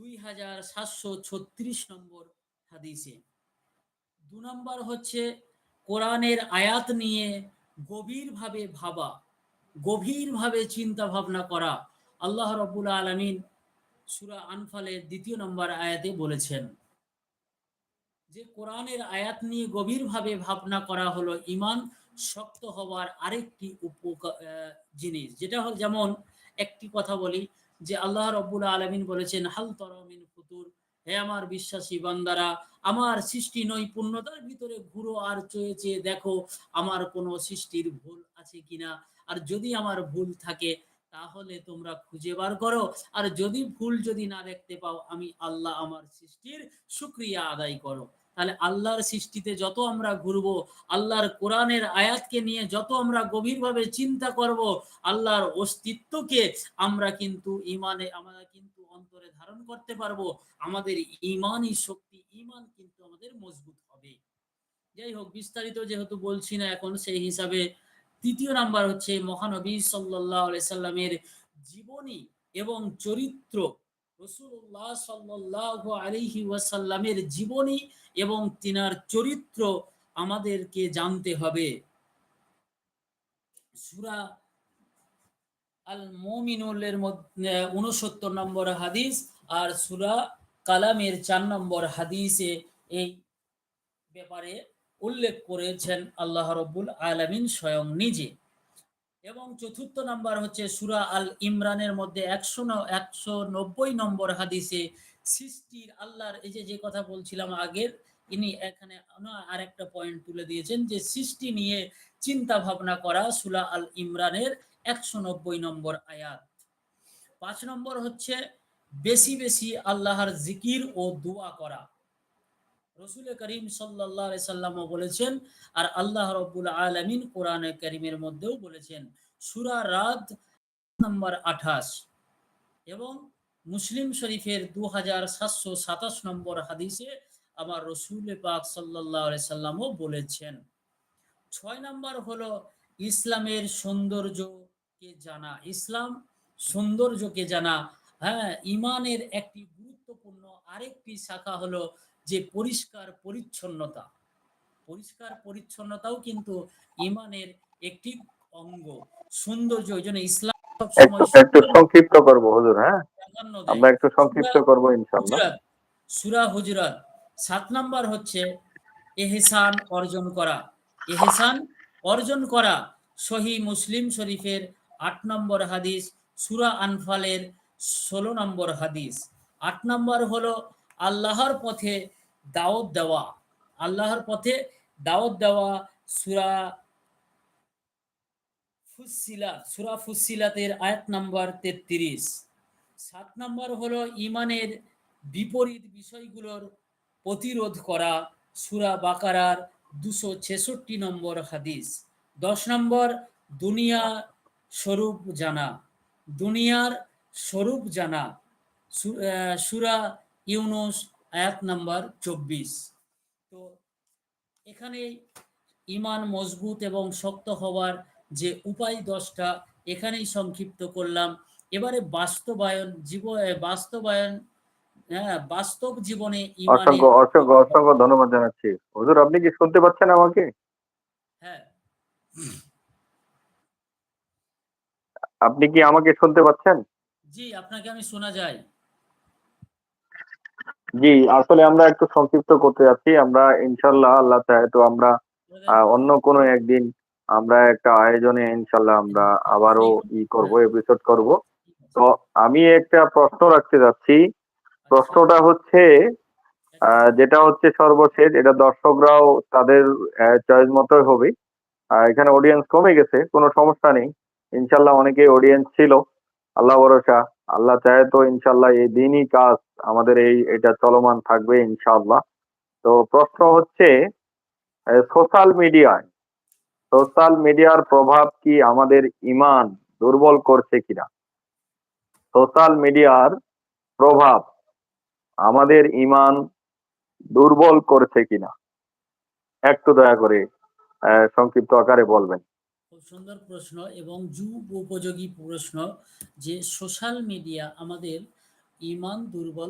দুই হাজার সাতশো ছত্রিশ নম্বর হাদিসে। দু নম্বর হচ্ছে, কোরআনের আয়াত নিয়ে গভীরভাবে ভাবা, গভীরভাবে চিন্তা ভাবনা করা। আল্লাহ রব্বুল আলমিন সুরা আনফালের দ্বিতীয় নম্বর আয়াতে বলেছেন, যে কোরআনের আয়াত নিয়ে গভীরভাবে ভাবনা করা হলো ইমান শক্ত হওয়ার আরেকটি উপকার জিনিস, যেটা হল যেমন একটি কথা বলি যে আল্লাহ রব্বুল আলমিন বলেছেন, হাল তরমিন ফুতুর হে আমার বিশ্বাসী বান্দারা, আমার সৃষ্টি নৈপুণ্যতার ভিতরে ঘুরো আর চেয়ে চেয়ে দেখো, আমার কোনো সৃষ্টির ভুল আছে কিনা? আর যদি আমার ভুল থাকে, তাহলে তোমরা খুঁজে বার করো। আর যদি ভুল যদি না দেখতে পাও, আমি আল্লাহ আমার সৃষ্টির সুক্রিয়া আদায় করো। তাহলে আল্লাহর সৃষ্টিতে যত আমরা ঘুরব, আল্লাহর কোরআনের আয়াতকে নিয়ে যত আমরা গভীরভাবে চিন্তা করব, আল্লাহর অস্তিত্বকে আমরা কিন্তু ইমানে আমরা কিন্তু অন্তরে ধারণ করতে পারব। আমাদের ইমানই শক্তি ইমান কিন্তু আমাদের মজবুত হবে। যাই হোক, বিস্তারিত যেহেতু বলছি না এখন, সেই হিসাবে তৃতীয় নাম্বার হচ্ছে মহানবী সাল্লাহ সাল্লামের জীবনী এবং চরিত্র। রসুল্লাহ সাল্লাহ আলহি ওয়াসাল্লামের জীবনী এবং তিনার চরিত্র আমাদেরকে জানতে হবে। সুরা আল মধ্যে উনসত্তর নম্বর হাদিস আর সুরা কালামের চার নম্বর হাদিসে এই ব্যাপারে উল্লেখ করেছেন আল্লাহ রব্বুল আলমিন স্বয়ং নিজে। এবং চতুর্থ নাম্বার হচ্ছে সুরা আল ইমরানের মধ্যে একশো একশো নব্বই নম্বর হাদিসে সৃষ্টির আল্লাহর এই যে যে কথা বলছিলাম আগের, ইনি এখানে আরেকটা পয়েন্ট তুলে দিয়েছেন যে সৃষ্টি নিয়ে চিন্তা ভাবনা করা সুলা আল ইমরানের একশো নব্বই নম্বর আয়াত। পাঁচ নম্বর হচ্ছে বেশি বেশি আল্লাহর জিকির ও দোয়া করা। রসুল করিম সাল্লাহ সাল্লামও বলেছেন আর আল্লাহ রব্বুল আলমিন কোরআন করিমের মধ্যেও বলেছেন, সুরা রাত নম্বর আঠাশ এবং মুসলিম শরীফের দু হাজার সাতশো সাতাশ নম্বর হাদিসে আমার রসুল পাক সাল্লাহ সাল্লামও বলেছেন। ছয় নম্বর হলো ইসলামের সৌন্দর্যকে জানা। ইসলাম সৌন্দর্যকে জানা। হ্যাঁ ইমানের একটি গুরুত্বপূর্ণ আরেকটি শাখা হলো যে পরিষ্কার পরিচ্ছন্নতা। পরিষ্কার পরিচ্ছন্নতাও কিন্তু ইমানের একটি অঙ্গ। সৌন্দর্য ওই জন্য ইসলাম একটু সংক্ষিপ্ত করব হুজুর হ্যাঁ? আমরা একটু সংক্ষিপ্ত করব ইনশাআল্লাহ। সূরা হুজরাত সাত নাম্বার হচ্ছে এহসান অর্জন করা। এহসান অর্জন করা সহি মুসলিম শরীফের আট নম্বর হাদিস সুরা আনফালের ষোলো নম্বর হাদিস। আট নম্বর হলো আল্লাহর পথে দাওয়াত দেওয়া, আল্লাহর পথে দাওয়াত দেওয়া সুরা ফুসিলাত সুরা ফুসিলাতের আয়াত নাম্বার তেত্রিশ। সাত নম্বর হলো ইমানের বিপরীত বিষয়গুলোর প্রতিরোধ করা, সুরা বাকারার দুশো ছেষট্টি নম্বর হাদিস। দশ নম্বর, দুনিয়া স্বরূপ জানা, দুনিয়ার স্বরূপ জানা। সুরা ইউনুস আয়াত নাম্বার চব্বিশ। তো এখানে ইমান মজবুত এবং শক্ত হওয়ার যে উপায় দশটা এখানেই সংক্ষিপ্ত করলাম। এবারে বাস্তবায়ন জীব বাস্তবায়ন হ্যাঁ বাস্তব জীবনে অসংখ্য অসংখ্য অসংখ্য ধন্যবাদ জানাচ্ছি। হুজুর আপনি কি শুনতে পাচ্ছেন আমাকে? হ্যাঁ। আপনি কি আমাকে শুনতে পাচ্ছেন? জি আপনাকে আমি শোনা যায়। জি, আসলে আমরা একটু সংক্ষিপ্ত করতে যাচ্ছি। আমরা ইনশাল্লাহ আল্লাহ চায় তো আমরা অন্য কোনো একদিন আমরা একটা আয়োজনে ইনশাল্লাহ আমরা আবারও ই করব এপিসোড করব। তো আমি একটা প্রশ্ন রাখতে যাচ্ছি। প্রশ্নটা হচ্ছে যেটা হচ্ছে সর্বশেষ, এটা দর্শকরাও তাদের চয়েস মতোই হবে। এখানে অডিয়েন্স কমে গেছে, কোনো সমস্যা নেই। ইনশাল্লাহ অনেকে অডিয়েন্স ছিল। আল্লাহ ভরসা। আল্লাহ চায় তো ইনশাল্লাহ এই দিনই কাজ আমাদের এই, এটা চলমান থাকবে ইনশাল্লাহ তো প্রশ্ন হচ্ছে সোশ্যাল মিডিয়ায় সোশ্যাল মিডিয়ার প্রভাব কি আমাদের ইমান দুর্বল করছে কিনা? সোশ্যাল মিডিয়ার প্রভাব আমাদের ইমান দুর্বল করছে কিনা? একটু দয়া করে সংক্ষিপ্ত আকারে বলবেন। সুন্দর প্রশ্ন এবং যুগ উপযোগী প্রশ্ন যে সোশ্যাল মিডিয়া আমাদের ইমান দুর্বল